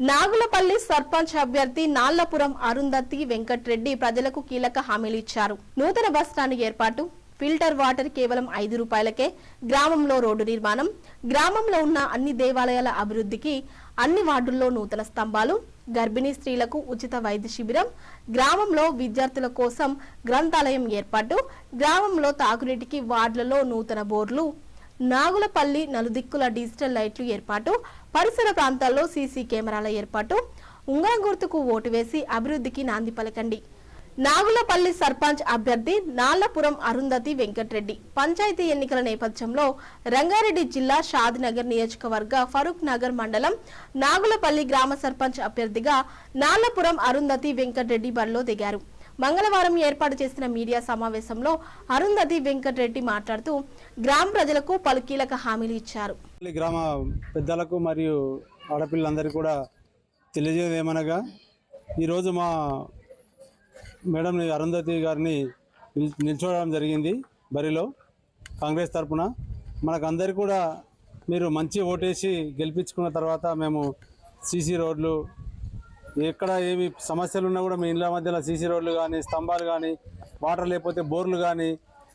నాగులపల్లి సర్పంచ్ అభ్యర్థి నాళ్ళపురం అరుంధతి వెంకట్రెడ్డి ప్రజలకు కీలక హామీలు ఇచ్చారు. నూతన బస్టాండ్ ఏర్పాటు ఫిల్టర్ వాటర్ కేవలం ఐదు రూపాయలకే గ్రామంలో రోడ్డు నిర్మాణం గ్రామంలో ఉన్న అన్ని దేవాలయాల అభివృద్ధికి అన్ని వార్డుల్లో నూతన స్తంభాలు గర్భిణీ స్త్రీలకు ఉచిత వైద్య శిబిరం గ్రామంలో విద్యార్థుల కోసం గ్రంథాలయం ఏర్పాటు గ్రామంలో తాగునీటికి వార్డులలో నూతన బోర్లు నాగులపల్లి నలుదిక్కుల డిజిటల్ లైట్లు ఏర్పాటు పరిసర ప్రాంతాల్లో సీసీ కెమెరాల ఏర్పాటు ఉంగరం గుర్తుకు ఓటు వేసి అభివృద్ధికి నాంది పలకండి. నాగులపల్లి సర్పంచ్ అభ్యర్థి నాళ్ళపురం అరుంధతి వెంకట్రెడ్డి. పంచాయతీ ఎన్నికల నేపథ్యంలో రంగారెడ్డి జిల్లా షాద్నగర్ నియోజకవర్గ ఫరూక్ నగర్ మండలం నాగులపల్లి గ్రామ సర్పంచ్ అభ్యర్థిగా నాళ్ళపురం అరుంధతి వెంకట్రెడ్డి బరిలో దిగారు. మంగళవారం ఏర్పాటు చేసిన మీడియా సమావేశంలో అరుంధతి వెంకటరెడ్డి మాట్లాడుతూ గ్రామ ప్రజలకు పలు కీలక హామీలు ఇచ్చారు. గ్రామ పెద్దలకు మరియు ఆడపిల్లలందరికీ కూడా తెలియజేదేమనగా ఈరోజు మా మేడం అరుంధతి గారిని నిల్- నిల్చోవడం జరిగింది బరిలో కాంగ్రెస్ తరపున. మనకందరికీ కూడా మీరు మంచి ఓటేసి గెలిపించుకున్న తర్వాత మేము సీసీ రోడ్లు ఎక్కడ ఏమి సమస్యలు ఉన్నా కూడా మీ ఇండ్ల మధ్యలో సీసీ రోడ్లు కానీ స్తంభాలు కానీ వాటర్ లేకపోతే బోర్లు కానీ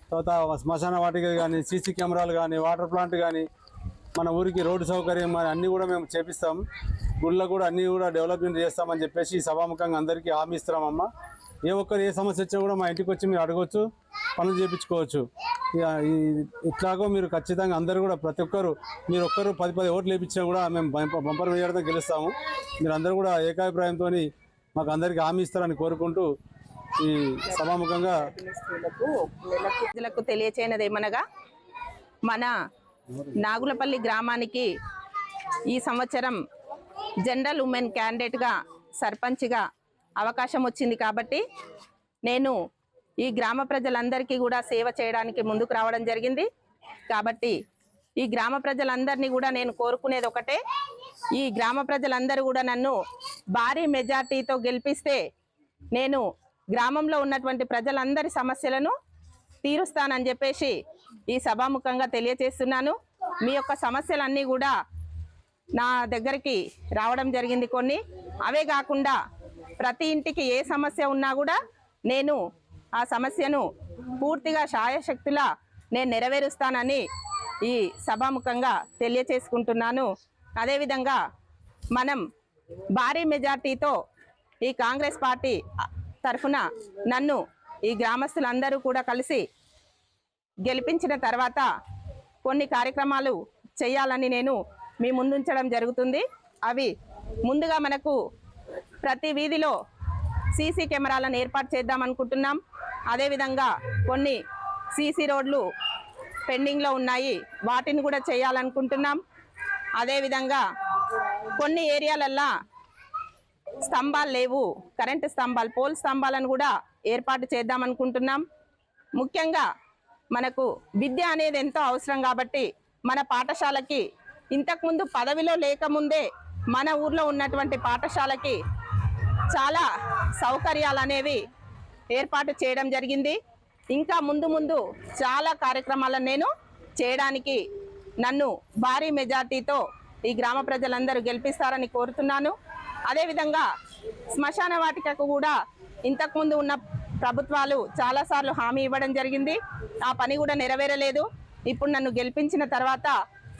తర్వాత శ్మశాన వాటికలు కానీ సీసీ కెమెరాలు కానీ వాటర్ ప్లాంట్ కానీ మన ఊరికి రోడ్డు సౌకర్యం కానీ అన్నీ కూడా మేము చేపిస్తాం. గుళ్ళో కూడా అన్నీ కూడా డెవలప్మెంట్ చేస్తామని చెప్పేసి సభాముఖంగా అందరికీ హామీ ఇస్తున్నామమ్మా. ఏ ఒక్కరు ఏ సమస్య వచ్చినా కూడా మా ఇంటికి వచ్చి మీరు అడగవచ్చు పనులు చేయించుకోవచ్చు ఇక ఈ- ఇట్లాగో మీరు ఖచ్చితంగా అందరూ కూడా ప్రతి ఒక్కరు మీరు ఒక్కరు పది పది ఓట్లు వేయించినా కూడా మేము బంపర్ వేయడంతో గెలుస్తాము. మీరు అందరూ కూడా ఏకాభిప్రాయంతో మాకు అందరికీ హామీ ఇస్తారని కోరుకుంటూ ఈ సభాముఖంగా ప్రజలకు తెలియచేయనది ఏమనగా మన నాగులపల్లి గ్రామానికి ఈ సంవత్సరం జనరల్ ఉమెన్ క్యాండిడేట్గా సర్పంచ్గా అవకాశం వచ్చింది కాబట్టి నేను ఈ గ్రామ ప్రజలందరికీ కూడా సేవ చేయడానికి ముందుకు రావడం జరిగింది. కాబట్టి ఈ గ్రామ ప్రజలందరినీ కూడా నేను కోరుకునేది ఒకటే. ఈ గ్రామ ప్రజలందరూ కూడా నన్ను భారీ మెజార్టీతో గెలిపిస్తే నేను గ్రామంలో ఉన్నటువంటి ప్రజలందరి సమస్యలను తీరుస్తానని చెప్పేసి ఈ సభాముఖంగా తెలియచేస్తున్నాను మీ యొక్క సమస్యలన్నీ కూడా నా దగ్గరికి రావడం జరిగింది కొన్ని. అవే కాకుండా ప్రతి ఇంటికి ఏ సమస్య ఉన్నా కూడా నేను ఆ సమస్యను పూర్తిగా శాయశక్తులా నేను నెరవేరుస్తానని ఈ సభాముఖంగా తెలియచేసుకుంటున్నాను. అదేవిధంగా మనం భారీ మెజార్టీతో ఈ కాంగ్రెస్ పార్టీ తరఫున నన్ను ఈ గ్రామస్తులందరూ కూడా కలిసి గెలిపించిన తర్వాత కొన్ని కార్యక్రమాలు చేయాలని నేను మీ ముందుంచడం జరుగుతుంది. అవి ముందుగా మనకు ప్రతి వీధిలో సీసీ కెమెరాలను ఏర్పాటు చేద్దాం అనుకుంటున్నాం. అదేవిధంగా కొన్ని సీసీ రోడ్లు పెండింగ్లో ఉన్నాయి. వాటిని కూడా చేయాలనుకుంటున్నాం. అదేవిధంగా కొన్ని ఏరియాలల్లో స్తంభాలు లేవు. కరెంటు స్తంభాలు పోల్ స్తంభాలను కూడా ఏర్పాటు చేద్దాం అనుకుంటున్నాం. ముఖ్యంగా మనకు విద్య అనేది ఎంతో అవసరం కాబట్టి మన పాఠశాలకి ఇంతకుముందు పదవిలో లేకముందే మన ఊర్లో ఉన్నటువంటి పాఠశాలకి చాలా సౌకర్యాలు అనేవి ఏర్పాటు చేయడం జరిగింది. ఇంకా ముందు ముందు చాలా కార్యక్రమాలను నేను చేయడానికి నన్ను భారీ మెజార్టీతో ఈ గ్రామ ప్రజలందరూ గెలిపిస్తారని కోరుతున్నాను. అదేవిధంగా శ్మశాన వాటికకు కూడా ఇంతకుముందు ఉన్న ప్రభుత్వాలు చాలాసార్లు హామీ ఇవ్వడం జరిగింది. ఆ పని కూడా నెరవేరలేదు. ఇప్పుడు నన్ను గెలిపించిన తర్వాత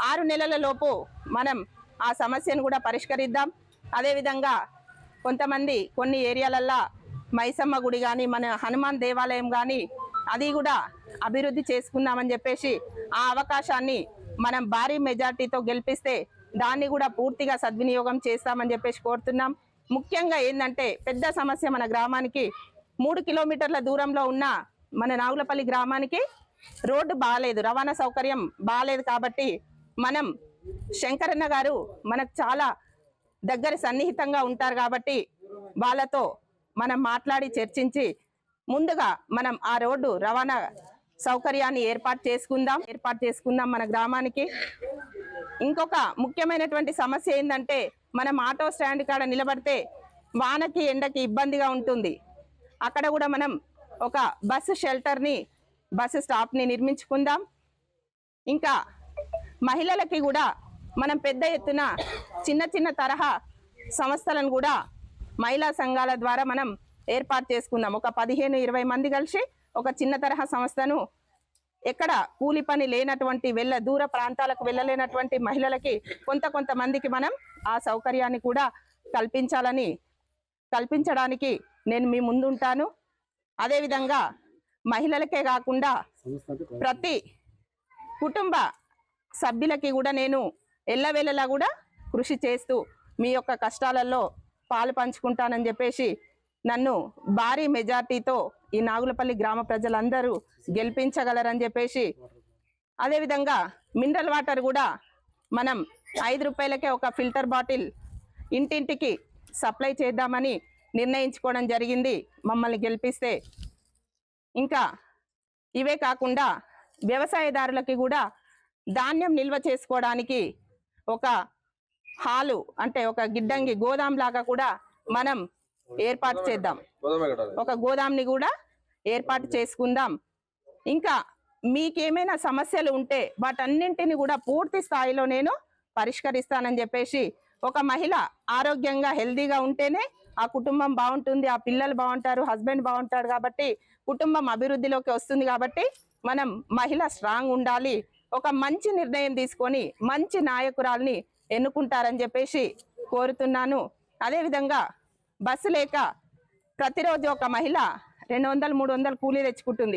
ఆరు నెలల లోపు మనం ఆ సమస్యను కూడా పరిష్కరిద్దాం. అదేవిధంగా కొంతమంది కొన్ని ఏరియాలల్లో మైసమ్మ గుడి కానీ మన హనుమాన్ దేవాలయం కానీ అది కూడా అభివృద్ధి చేసుకుందామని చెప్పేసి ఆ అవకాశాన్ని మనం భారీ మెజార్టీతో గెలిపిస్తే దాన్ని కూడా పూర్తిగా సద్వినియోగం చేస్తామని చెప్పేసి కోరుతున్నాం. ముఖ్యంగా ఏంటంటే పెద్ద సమస్య మన గ్రామానికి. మూడు కిలోమీటర్ల దూరంలో ఉన్న మన నాగులపల్లి గ్రామానికి రోడ్డు బాగాలేదు రవాణా సౌకర్యం బాగాలేదు కాబట్టి మనం శంకరన్న గారు మనకు చాలా దగ్గర సన్నిహితంగా ఉంటారు కాబట్టి వాళ్ళతో మనం మాట్లాడి చర్చించి ముందుగా మనం ఆ రోడ్డు రవాణా సౌకర్యాన్ని ఏర్పాటు చేసుకుందాం. ఏర్పాటు చేసుకుందాం మన గ్రామానికి. ఇంకొక ముఖ్యమైనటువంటి సమస్య ఏంటంటే మనం ఆటో స్టాండ్ కాడ నిలబడితే వానకి ఎండకి ఇబ్బందిగా ఉంటుంది. అక్కడ కూడా మనం ఒక బస్సు షెల్టర్ని బస్సు స్టాప్ని నిర్మించుకుందాం. ఇంకా మహిళలకి కూడా మనం పెద్ద ఎత్తున చిన్న చిన్న తరహా సంస్థలను కూడా మహిళా సంఘాల ద్వారా మనం ఏర్పాటు చేసుకుందాం ఒక పదిహేను ఇరవై మంది కలిసి ఒక చిన్న తరహా సంస్థను ఎక్కడ కూలి పని లేనటువంటి వెళ్ళ దూర ప్రాంతాలకు వెళ్ళలేనటువంటి మహిళలకి కొంత కొంతమందికి మనం ఆ సౌకర్యాన్ని కూడా కల్పించాలని కల్పించడానికి నేను మీ ముందుంటాను. అదేవిధంగా మహిళలకే కాకుండా ప్రతి కుటుంబ సభ్యులకి కూడా నేను ఎల్లవేళలా కూడా కృషి చేస్తూ మీ యొక్క కష్టాలలో పాలు పంచుకుంటానని చెప్పేసి నన్ను భారీ మెజార్టీతో ఈ నాగులపల్లి గ్రామ ప్రజలందరూ గెలిపించగలరని చెప్పేసి అదేవిధంగా మినరల్ వాటర్ కూడా మనం ఐదు రూపాయలకే ఒక ఫిల్టర్ బాటిల్ ఇంటింటికి సప్లై చేద్దామని నిర్ణయించుకోవడం జరిగింది. మమ్మల్ని గెలిపిస్తే ఇంకా ఇవే కాకుండా వ్యవసాయదారులకి కూడా ధాన్యం నిల్వ చేసుకోవడానికి ఒక హాలు అంటే ఒక గిడ్డంగి గోదాం లాగా కూడా మనం ఏర్పాటు చేద్దాం. ఒక గోదాంని కూడా ఏర్పాటు చేసుకుందాం. ఇంకా మీకేమైనా సమస్యలు ఉంటే వాటన్నింటిని కూడా పూర్తి స్థాయిలో నేను పరిష్కరిస్తానని చెప్పేసి ఒక మహిళ ఆరోగ్యంగా హెల్దీగా ఉంటేనే ఆ కుటుంబం బాగుంటుంది ఆ పిల్లలు బాగుంటారు హస్బెండ్ బాగుంటాడు కాబట్టి కుటుంబం అభివృద్ధిలోకి వస్తుంది కాబట్టి మనం మహిళ స్ట్రాంగ్ ఉండాలి. ఒక మంచి నిర్ణయం తీసుకొని మంచి నాయకురాల్ని ఎన్నుకుంటారని చెప్పేసి కోరుతున్నాను. అదేవిధంగా బస్సు లేక ప్రతిరోజు ఒక మహిళ రెండు వందలు మూడు వందలు కూలీ తెచ్చుకుంటుంది.